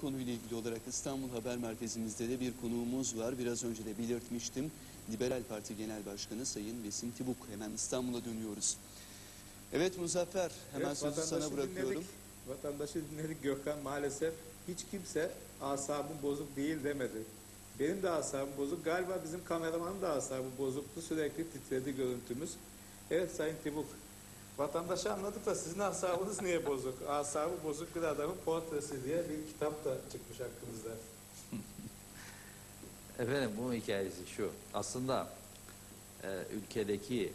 Konuyla ilgili olarak İstanbul Haber Merkezimizde de bir konuğumuz var. Biraz önce de belirtmiştim. Liberal Parti Genel Başkanı Sayın Besim Tibuk. Hemen İstanbul'a dönüyoruz. Evet Muzaffer, hemen Evet, sözü sana bırakıyorum. Dinledik. Vatandaşı dinledik Gökhan maalesef hiç kimse asabım bozuk değil demedi. Benim de asabım bozuk. Galiba bizim kameramanın da asabı bozuktu. Sürekli titredi görüntümüz. Evet Sayın Tibuk. Vatandaşı anladık da sizin asabınız niye bozuk? Asabı bozuk bir adamın portresi diye bir kitap da çıkmış hakkınızda. Efendim bunun hikayesi şu. Aslında e, ülkedeki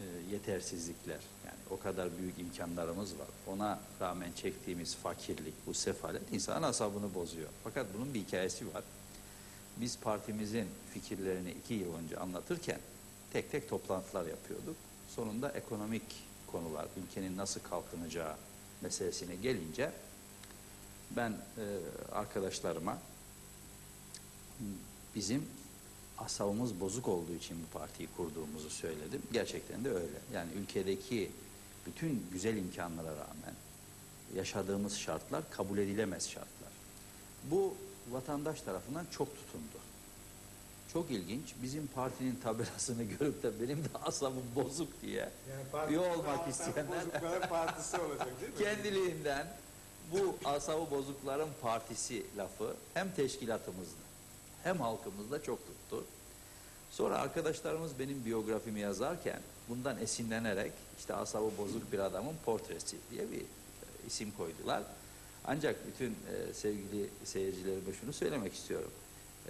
e, yetersizlikler yani o kadar büyük imkanlarımız var. Ona rağmen çektiğimiz fakirlik, bu sefalet insanın asabını bozuyor. Fakat bunun bir hikayesi var. Biz partimizin fikirlerini iki yıl önce anlatırken tek tek toplantılar yapıyorduk. Sonunda ekonomik konular, ülkenin nasıl kalkınacağı meselesine gelince ben e, arkadaşlarıma bizim asabımız bozuk olduğu için bu partiyi kurduğumuzu söyledim. Gerçekten de öyle. Yani ülkedeki bütün güzel imkanlara rağmen yaşadığımız şartlar kabul edilemez şartlar. Bu vatandaş tarafından çok tutundu. Çok ilginç. Bizim partinin tabelasını görüp de benim de asabım bozuk diye üye olmak isteyenler partisi olacak değil mi? kendiliğinden bu asabı bozukların partisi lafı hem teşkilatımızda hem halkımızda çok tuttu. Sonra arkadaşlarımız benim biyografimi yazarken bundan esinlenerek işte asabı bozuk bir adamın portresi diye bir e, isim koydular. Ancak bütün e, sevgili seyircilerime şunu söylemek istiyorum.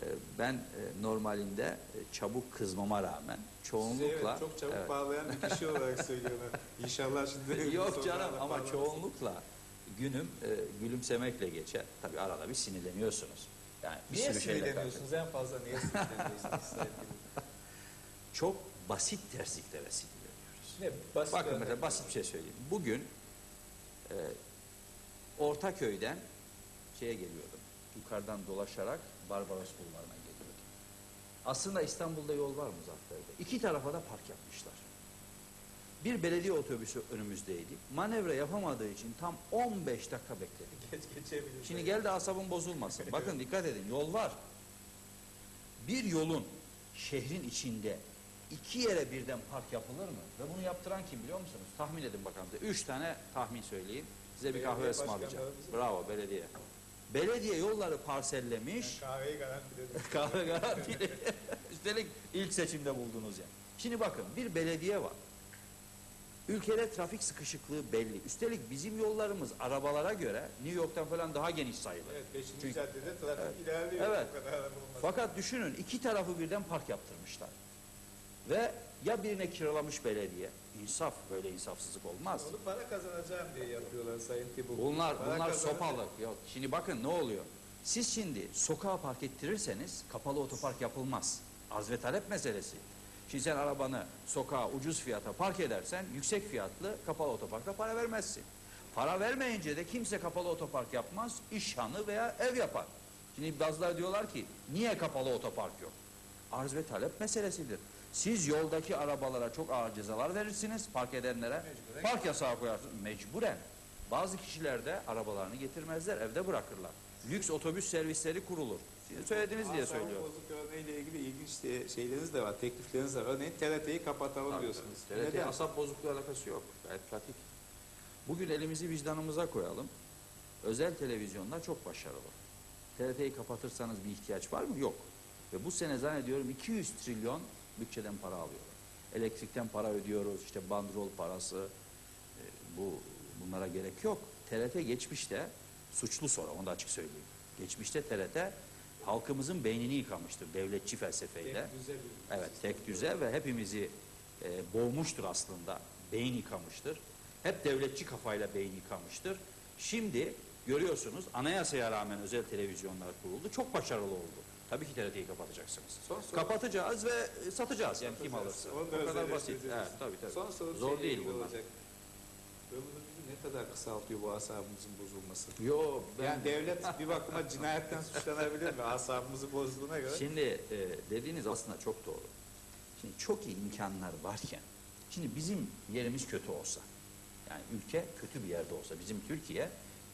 E, ben e, normalinde e, çabuk kızmama rağmen Sizi çoğunlukla evet, çok çabuk Evet. bağlayan bir kişi olarak söylüyorlar. İnşallah şimdi Yok canım ama bağlamaz. çoğunlukla günüm e, gülümsemekle geçer. Tabii arada bir sinirleniyorsunuz. Yani bir Niye sürü sinirleniyorsunuz? En fazla niye sinirleniyorsunuz? Çok basit tersliklere sinirleniyoruz. ne? Basit Bakın örnek. mesela basit bir şey söyleyeyim. Bugün e, Ortaköy'den şeye geliyordum. Yukarıdan dolaşarak Barbaros Bulvarı'na geliyordum. Aslında İstanbul'da yol var Muzaffer'de. İki tarafa da park yapmışlar. Bir belediye otobüsü önümüzdeydi. Manevra yapamadığı için tam 15 dakika bekledik. Geç geçebiliriz. Şimdi gel de asabın bozulmasın. Bakın dikkat edin yol var. Bir yolun şehrin içinde iki yere birden park yapılır mı? Ve bunu yaptıran kim biliyor musunuz? Tahmin edin bakalım. Üç tane tahmin söyleyeyim. Size bir kahve ısmarlayacağım. Bravo belediye. Belediye yolları parsellemiş. Kahveyi garantiledim. Kahve garantili. Üstelik ilk seçimde buldunuz yani. Şimdi bakın bir belediye var. Ülkede trafik sıkışıklığı belli. Üstelik bizim yollarımız arabalara göre New York'tan falan daha geniş sayılır. Evet 5. Çünkü- caddede trafik Evet. ilerliyor. Evet. Bu kadar. Fakat düşünün iki tarafı birden park yaptırmışlar. Ve ya birine kiralamış belediye. İnsaf böyle insafsızlık olmaz. Onu para kazanacağım diye yapıyorlar Sayın Tibuk. Bunlar Para bunlar kazanacak. sopalık. Yok. Şimdi bakın ne oluyor? Siz şimdi sokağa park ettirirseniz kapalı otopark yapılmaz. Arz ve talep meselesi. Şimdi sen arabanı sokağa ucuz fiyata park edersen yüksek fiyatlı kapalı otoparkta para vermezsin. Para vermeyince de kimse kapalı otopark yapmaz. İşhanı veya ev yapar. Şimdi bazıları diyorlar ki niye kapalı otopark yok? Arz ve talep meselesidir. Siz yoldaki arabalara çok ağır cezalar verirsiniz park edenlere. Mecburen. Park yasağı koyarsınız. Mecburen. Bazı kişiler de arabalarını getirmezler, evde bırakırlar. Lüks otobüs servisleri kurulur. Siz söylediniz diye söylüyorum. bozuk örneğiyle ilgili ilginç şey- şeyleriniz de var, teklifleriniz de var. Örneğin TRT'yi kapatalım diyorsunuz. TRT Neden? asap bozukluğu alakası yok. Gayet pratik. Bugün elimizi vicdanımıza koyalım. Özel televizyonlar çok başarılı. TRT'yi kapatırsanız bir ihtiyaç var mı? Yok. Ve bu sene zannediyorum 200 trilyon bütçeden para alıyorlar. Elektrikten para ödüyoruz, işte bandrol parası, e, bu bunlara gerek yok. TRT geçmişte suçlu sonra onu da açık söyleyeyim. Geçmişte TRT halkımızın beynini yıkamıştır devletçi felsefeyle. Tek düze bir- Evet tek düze ve hepimizi e, boğmuştur aslında. Beyin yıkamıştır. Hep devletçi kafayla beyin yıkamıştır. Şimdi görüyorsunuz anayasaya rağmen özel televizyonlar kuruldu. Çok başarılı oldu. Tabii ki TRT'yi kapatacaksınız. Son soru- Kapatacağız ve e, satacağız yani kim alırsa. Onu da O kadar basit. Evet, tabii tabii. Son soru Zor şeyle değil bunlar. olacak. Ömrümüzü ne kadar kısaltıyor bu asabımızın bozulması? Yo ben Yani devlet bir bakıma cinayetten suçlanabilir mi asabımızı bozduğuna göre? Şimdi e, dediğiniz aslında çok doğru. Şimdi çok iyi imkanlar varken, şimdi bizim yerimiz kötü olsa, yani ülke kötü bir yerde olsa, bizim Türkiye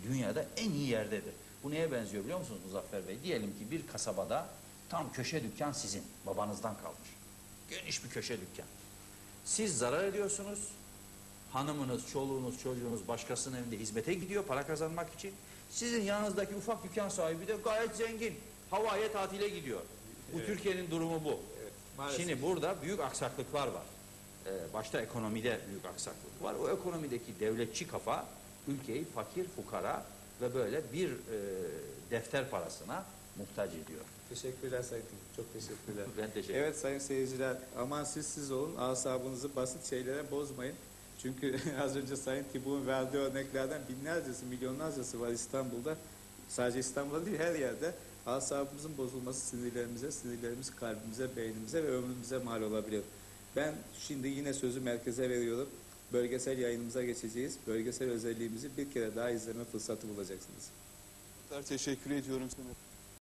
dünyada en iyi yerdedir. Bu neye benziyor biliyor musunuz Muzaffer Bey? Diyelim ki bir kasabada tam köşe dükkan sizin, babanızdan kalmış. Geniş bir köşe dükkan. Siz zarar ediyorsunuz. Hanımınız, çoluğunuz, çocuğunuz başkasının evinde hizmete gidiyor para kazanmak için. Sizin yanınızdaki ufak dükkan sahibi de gayet zengin. Havaya tatile gidiyor. Bu Evet. Türkiye'nin durumu bu. Evet, maalesef. Şimdi burada büyük aksaklıklar var. Ee, başta ekonomide büyük aksaklık var. O ekonomideki devletçi kafa ülkeyi fakir, fukara ve böyle bir e, defter parasına muhtaç ediyor. Teşekkürler Sayın. Çok teşekkürler. Ben teşekkür ederim. Evet sayın seyirciler aman siz siz olun asabınızı basit şeylere bozmayın. Çünkü az önce Sayın Tibuk'un verdiği örneklerden binlercesi milyonlarcası var İstanbul'da. Sadece İstanbul'da değil her yerde. Asabımızın bozulması sinirlerimize, sinirlerimiz kalbimize, beynimize ve ömrümüze mal olabilir. Ben şimdi yine sözü merkeze veriyorum. Bölgesel yayınımıza geçeceğiz. Bölgesel özelliğimizi bir kere daha izleme fırsatı bulacaksınız. Teşekkür ediyorum sana.